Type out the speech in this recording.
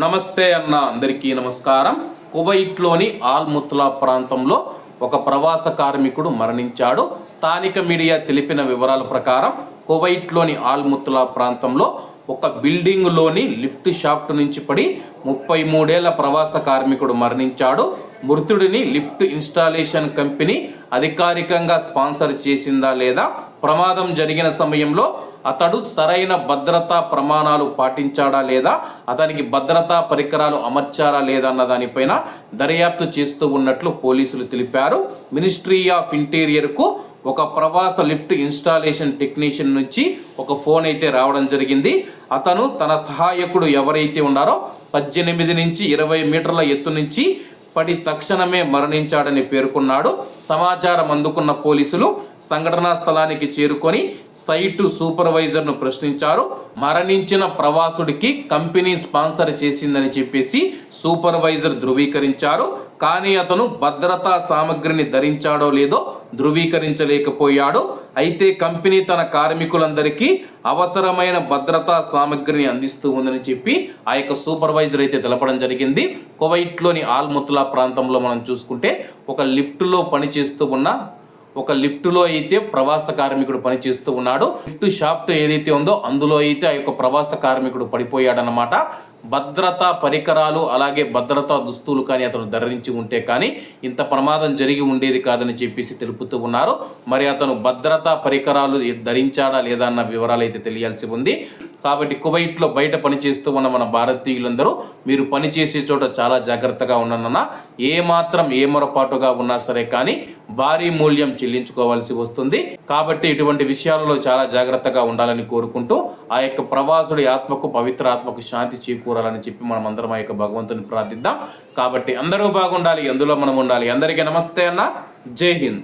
నమస్తే అన్న అందరికీ నమస్కారం. కువైట్లోని ఆల్ ముత్లా ప్రాంతంలో ఒక ప్రవాస కార్మికుడు మరణించాడు. స్థానిక మీడియా తెలిపిన వివరాల ప్రకారం కువైట్లోని ఆల్ ముత్లా ప్రాంతంలో ఒక బిల్డింగ్లోని లిఫ్ట్ షాఫ్ట్ నుంచి పడి ముప్పై మూడేళ్ళ ప్రవాస కార్మికుడు మరణించాడు. మృతుడిని లిఫ్ట్ ఇన్స్టాలేషన్ కంపెనీ అధికారికంగా స్పాన్సర్ చేసిందా లేదా? ప్రమాదం జరిగిన సమయంలో అతడు సరైన భద్రతా ప్రమాణాలు పాటించాడా లేదా? అతనికి భద్రతా పరికరాలు అమర్చారా లేదా అన్న దానిపైన దర్యాప్తు చేస్తూ ఉన్నట్లు పోలీసులు తెలిపారు. మినిస్ట్రీ ఆఫ్ ఇంటీరియర్కు ఒక ప్రవాస లిఫ్ట్ ఇన్స్టాలేషన్ టెక్నీషియన్ నుంచి ఒక ఫోన్ అయితే రావడం జరిగింది. అతను తన సహాయకుడు ఎవరైతే ఉన్నారో పద్దెనిమిది నుంచి ఇరవై మీటర్ల ఎత్తు నుంచి పడి తక్షణమే మరణించాడని పేర్కొన్నాడు. సమాచారం అందుకున్న పోలీసులు సంఘటనా స్థలానికి చేరుకొని సైటు సూపర్వైజర్ను ప్రశ్నించారు. మరణించిన ప్రవాసుడికి కంపెనీ స్పాన్సర్ చేసిందని చెప్పేసి సూపర్వైజర్ ధృవీకరించారు. కానీ అతను భద్రతా సామగ్రిని ధరించాడో లేదో ధృవీకరించలేకపోయాడు అయితే కంపెనీ తన కార్మికులందరికీ అవసరమైన భద్రతా సామగ్రిని అందిస్తూ ఉందని చెప్పి ఆ యొక్క సూపర్వైజర్ అయితే తెలపడం జరిగింది. కువైట్లోని ఆల్ముతులా ప్రాంతంలో మనం చూసుకుంటే ఒక లిఫ్ట్లో పనిచేస్తూ ఉన్న ఒక లిఫ్ట్లో అయితే ప్రవాస కార్మికుడు పనిచేస్తూ ఉన్నాడు. లిఫ్ట్ షాఫ్ట్ ఏదైతే ఉందో అందులో అయితే ఆ యొక్క ప్రవాస కార్మికుడు పడిపోయాడనమాట భద్రతా పరికరాలు అలాగే భద్రతా దుస్తులు కానీ అతను ధరించి ఉంటే కానీ ఇంత ప్రమాదం జరిగి ఉండేది కాదని చెప్పేసి తెలుపుతూ ఉన్నారు. మరి అతను భద్రతా పరికరాలు ధరించాడా లేదా అన్న వివరాలు అయితే తెలియాల్సి ఉంది. కాబట్టి కువైట్లో బయట పనిచేస్తూ ఉన్న మన భారతీయులందరూ మీరు పనిచేసే చోట చాలా జాగ్రత్తగా ఉన్నానన్న ఏమాత్రం ఏ మొరపాటుగా ఉన్నా సరే కానీ భారీ మూల్యం చెల్లించుకోవాల్సి వస్తుంది. కాబట్టి ఇటువంటి విషయాలలో చాలా జాగ్రత్తగా ఉండాలని కోరుకుంటూ ఆ యొక్క ప్రవాసుడి ఆత్మకు పవిత్ర ఆత్మకు శాంతి చేకూరాలని చెప్పి మనం అందరం ఆ యొక్క భగవంతుని ప్రార్థిద్దాం. కాబట్టి అందరూ బాగుండాలి ఎందులో మనం ఉండాలి? అందరికీ నమస్తే అన్న. జై హింద్.